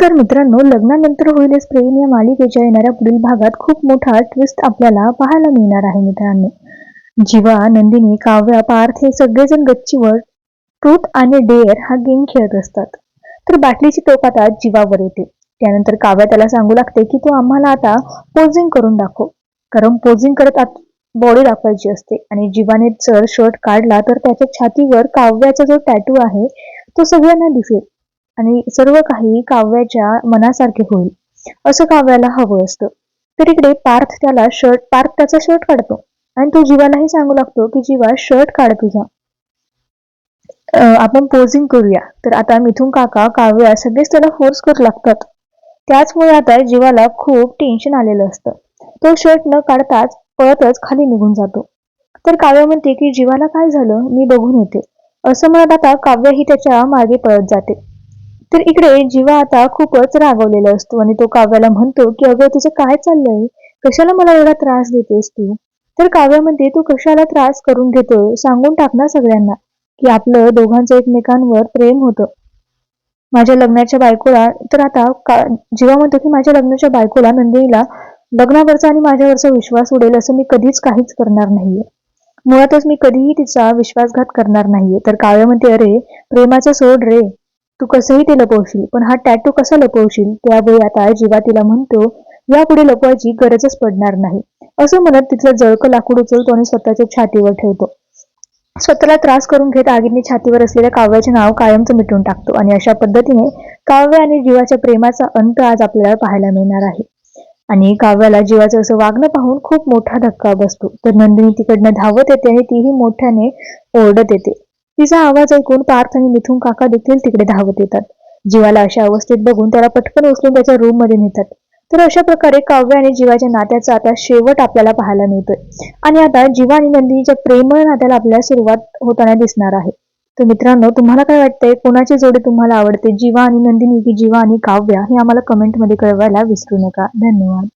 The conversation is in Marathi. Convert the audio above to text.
नमस्कार मित्रांनो लग्नानंतर होईलच प्रेम. या मालिकेच्या येणाऱ्या पुढील भागात खूप मोठा ट्विस्ट आपल्याला पाहायला मिळणार आहे मित्रांनो. जीवा नंदिनी काव्या पार्थ हे सगळेजण गच्चीवर ट्रूथ आणि डेअर हा गेम खेळत असतात. तर बाटलीची टोक आता जीवावर येते. त्यानंतर काव्या त्याला सांगू लागते की तू आम्हाला आता पोझिंग करून दाखव. कारण पोझिंग करत बॉडी दाखवायची असते आणि जीवाने जर शर्ट काढला तर त्याच्या छातीवर काव्याचा जो टॅटू आहे तो सगळ्यांना दिसेल. आणि सर्व काही काव्याच्या मनासारखे होईल. असं काव्याला हवं असतं. तर इकडे पार्थ त्याला शर्ट पार्थ त्याचा शर्ट काढतो. आणि तो जीवालाही सांगू लागतो की जीवा शर्ट काढ तुझा. आपण पोझिंग करूया. तर आता मिथून काका काव्या सगळेच त्याला फोर्स करू लागतात. त्याचमुळे आता जीवाला खूप टेन्शन आलेलं असतं. तो शर्ट न काढताच पळतच खाली निघून जातो. तर काव्य म्हणते की जीवाला काय झालं? मी बघून येते. असं म्हणत आता काव्य ही त्याच्यामागे पळत जाते. तर इकडे जीवा आता खूपच रागवलेला असतो आणि तो काव्याला म्हणतो की अगं तुझं काय चाललंय? कशाला मला एवढा त्रास देतेस तू? तर काव्यामध्ये तू कशाला त्रास करून घेतोय? सांगून टाक ना सगळ्यांना की आपलं दोघांचं एकमेकांवर प्रेम होतं. माझ्या लग्नाच्या बायकोला तर आता का जीवा म्हणतो की माझ्या लग्नाच्या बायकोला नंदिनीला लग्नावरचा आणि माझ्यावरचा विश्वास उडेल असं मी कधीच काहीच करणार नाहीये. मुळातच मी कधीही तिचा विश्वासघात करणार नाहीये. तर काव्य म्हणते अरे प्रेमाचं सोड रे. तू कसंही ते लपवशील पण हा टॅटू कसा लपवशील त्यावेळी आता जीवा तिला म्हणतो यापुढे लपवायची गरजच पडणार नाही. असं म्हणत तिथलं जळकं लाकूड उचलतो आणि स्वतःच्या छातीवर ठेवतो. स्वतःला त्रास करून घेत आगीने छातीवर असलेल्या काव्याचे नाव कायमचं मिटून टाकतो आणि अशा पद्धतीने काव्य आणि जीवाच्या प्रेमाचा अंत आज आपल्याला पाहायला मिळणार आहे. आणि काव्याला जीवाचं असं वागणं पाहून खूप मोठा धक्का बसतो. तर नंदिनी तिकडनं धावत येते आणि तीही मोठ्याने ओरडत येते. तिचा आवाज ऐकून पार्थ आणि मिथून काका देखील तिकडे धावत येतात. जीवाला अशा अवस्थेत बघून त्याला पटकन उचलून त्याच्या रूममध्ये नेतात. तर अशा प्रकारे काव्य आणि जीवाच्या नात्याचा आता शेवट आपल्याला पाहायला मिळतोय. आणि आता जीवा आणि नंदिनीच्या प्रेमळ नात्याला आपल्याला सुरुवात होताना दिसणार आहे. तर मित्रांनो तुम्हाला काय वाटतंय? कोणाची जोडी तुम्हाला आवडते? जीवा आणि नंदिनी की जीवा आणि काव्य? हे आम्हाला कमेंटमध्ये कळवायला विसरू नका. धन्यवाद.